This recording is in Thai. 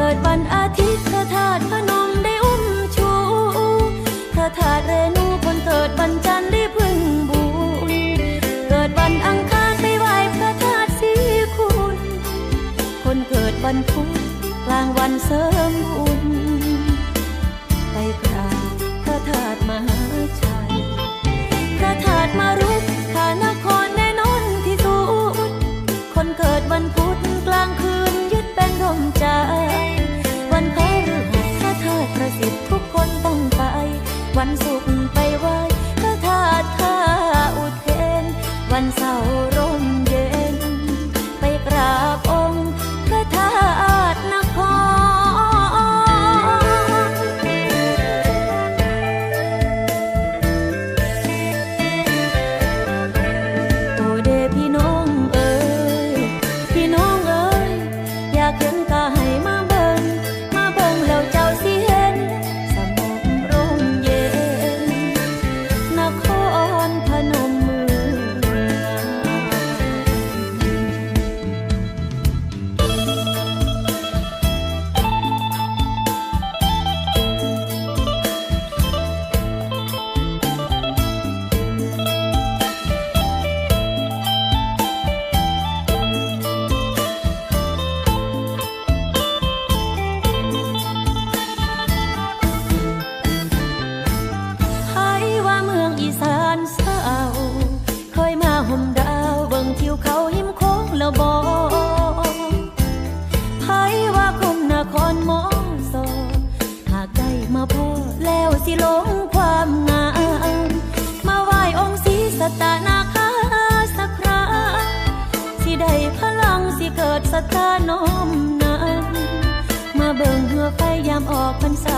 เกิดวันอาทิตย์พระธาตุพนมได้อุ้มชูพระธาตุเรนูคนเกิดวันจันทร์ได้พึ่งบุญเกิดวันอังคารไปไหว้พระธาตุสีคุณ คนเกิดวันพุธกลางวันเสริมบุญ วันศุกร์ไปไหว้พระธาตุท่าอุเทนวันเสาร์านเศร้าเคยมาห่มดาวเบิ่งทิวเขาหิมโค้งแล้วบอกไผว่าคมนครมองสอหากได้มาพอแล้วสิลงความงาม มาไหว้องค์ศรีสตตนาคาสักคราสิได้พลังสิเกิดสตาน้อมนั้นมาเบิ่งเหือไฟยามออกพรรษา